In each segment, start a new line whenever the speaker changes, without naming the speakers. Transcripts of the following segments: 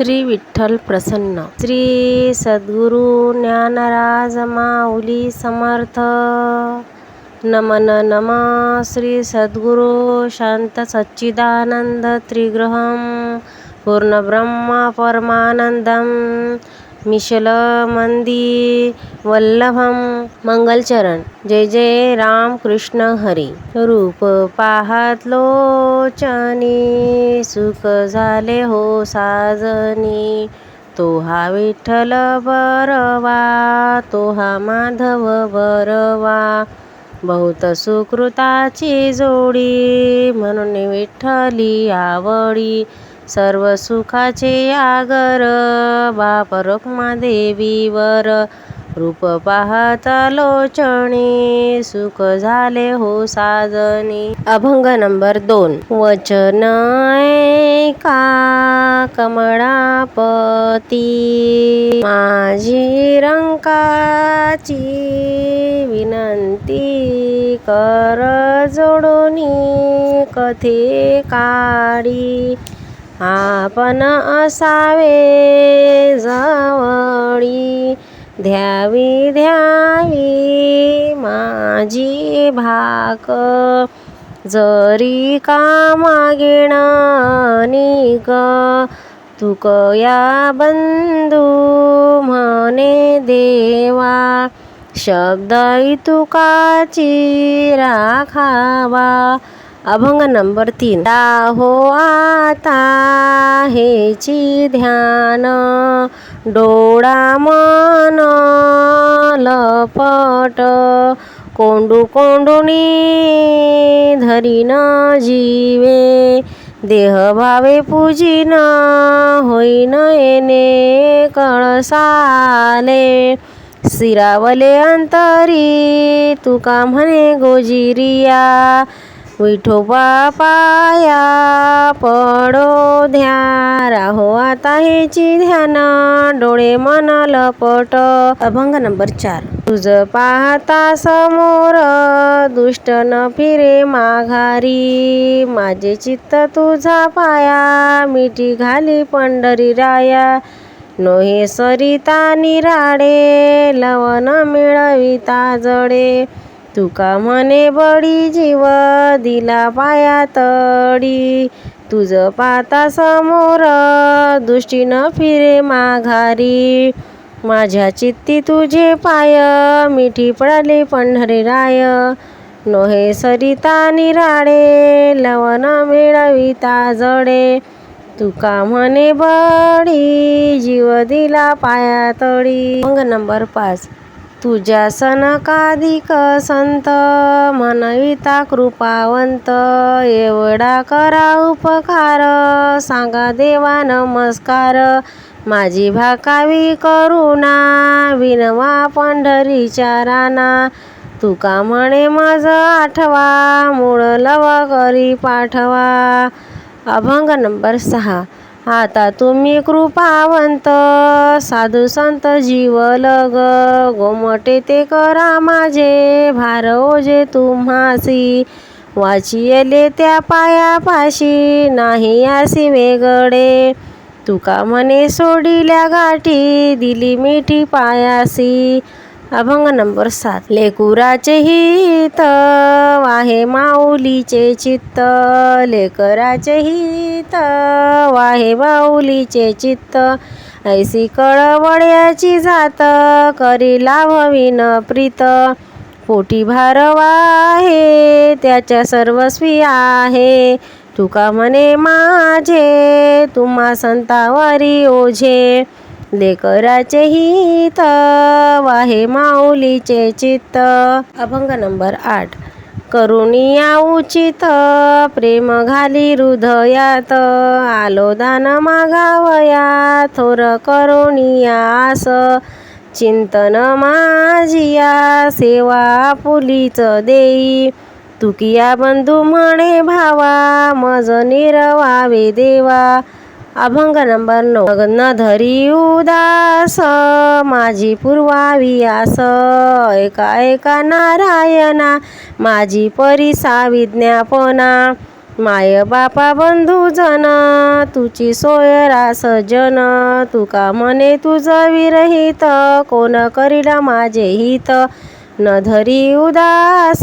श्री विठ्ठल प्रसन्न. श्री सद्गुरु ज्ञानराज माऊली समर्थ. नमन नम श्री सद्गुरु शांत सच्चिदानंद त्रिग्रहम पूर्णब्रह्म परमानंदम. मिशल मंदी वल्लभम मंगलचरण। जय जय राम कृष्ण हरी। रूप पाहत लोचनी सुख झाले हो साजनी। तो हा विठ्ठल बरवा तो हा माधव बरवा। बहुत सुकृताची जोडी म्हणून विठ्ठली आवडी। सर्व सुखाचे आगर बाप देवीवर रूप पाहता लोचणी सुख झाले हो साजनी अभंग नंबर दोन. वचन का कमळापती? माझी रंकाची विनंती कर जोडोनी कथे काडी आपण असावे जवळी. ध्यावी ध्यावी माझी भाक. जरी का मागेण निक तुक या बंधू म्हणे देवा. शब्द तुकाची राखावा. अभंग नंबर तीन. हो आता हेची ध्यान डोळा मन लपट कोंडू कोंडुनी धरीन जीवे देह भावे पूजिन होईन येणे कळसाले. सिरावले अंतरी तुका म्हणे गोजिरिया विठोबा पाया पडो ध्या राहो आता हेची ध्यान. डोळे मन लपट. अभंग नंबर चार. तुझ पाहता समोर दुष्ट न फिरे माघारी. माझे चित्त तुझा पाया. मिठी घाली पंढरी राया. नोहे सरिता निराडे लवन मिळविता जडे. तुका म्हणे बडी जीव दिला पाया तडी. तुझ पाता समोर दृष्टीनं फिरे माघारी. माझ्या चित्ती तुझे पाय मिठी पडाली पंढरी राय. नोहे सरिता निराडे लवन मिळविता जडे तुका म्हणे बडी जीव दिला पाया तडी. अंग नंबर पाच. तुझ्या सनकाधिक संत म्हणविता कृपावंत एवढा करा उपकार. सांगा देवा नमस्कार. माझी भाकावी करुणा विनवा पंढरीच्या राना तुका म्हणे मज आठवा मूळ लव करी पाठवा. अभंग नंबर सहा. आता तुम्ही कृपावंत साधू संत जीवलग गोमटे ते करा माझे भार ओजे तुम्हासी. वाचियले त्या पायापाशी नाही आसी वेगळे. तुका म्हणे सोडिल्या गाठी दिली मिठी पायासी. अभंग नंबर सात. लेकुराचे हित वाहे माऊलीचे चित्त. लेकराचे हित वाहे माऊलीचे चित्त. ऐसी कळवळ्याची जात करी लाभविन प्रीत. पोटी भारवा आहे त्याच्या सर्वस्वी आहे. तुका म्हणे माझे तुम्हा संतावारी ओझे. लेकराचे हित वाहे माऊलीचे चित्त. अभंग नंबर आठ. करुणिया उचित प्रेम घाली हृदयात. आलो दान मागावया थोर करुणियास चिंतन माझिया सेवा पुलीच देई. तुकिया बंधू म्हणे भावा मज निरवावे देवा. अभंग नंबर नऊ. लग्न धरी उदास माझी पूर्वावी आस. ऐका ऐका नारायणा माझी परिसा विज्ञापना माय बापा बंधू जन तुची सोय रास जन. तुका म्हणे तुझ विरहित कोण करीला माझे हित? न धरी उदास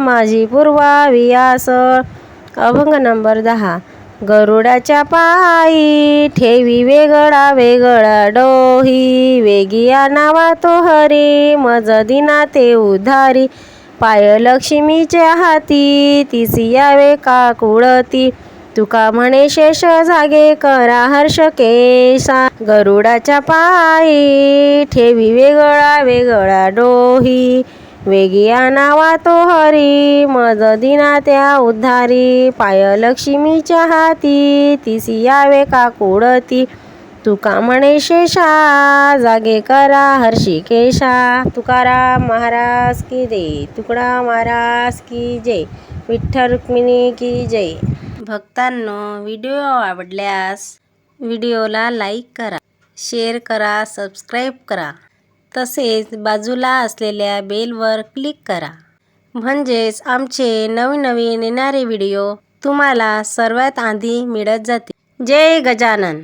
माझी पूर्वावियास अभंग नंबर दहा. गरुडाच्या पायी ठेवी वेगळा वेगळा डोही. वेगिया नावा तो हरी मज दिना ते उधारी. पाय लक्ष्मीच्या हाती तिसी यावे का कुळती? तुका म्हणे शेष जागे करा हर्ष केसा. गरुडाच्या पायी ठेवी वेगळा वेगळा डोही. वेगिया नावा तो हरी. मज दिना त्या उद्धारी. पाय लक्ष्मीच्या हाती तिसी यावे का कुडती? तुका म्हणे शेषा. जागे करा हर्षिकेशा तुकाराम महाराज की जय. तुकडा महाराज की जय. विठ्ठल रुक्मिणी की जय. भक्तांनो व्हिडिओ आवडल्यास व्हिडिओला लाईक करा शेअर करा सबस्क्राईब करा. तसेच बाजूला असलेल्या बेलवर क्लिक करा. म्हणजेच आमचे नवीन नवीन येणारे व्हिडिओ तुम्हाला सर्वात आधी मिळत जातील. जय गजानन.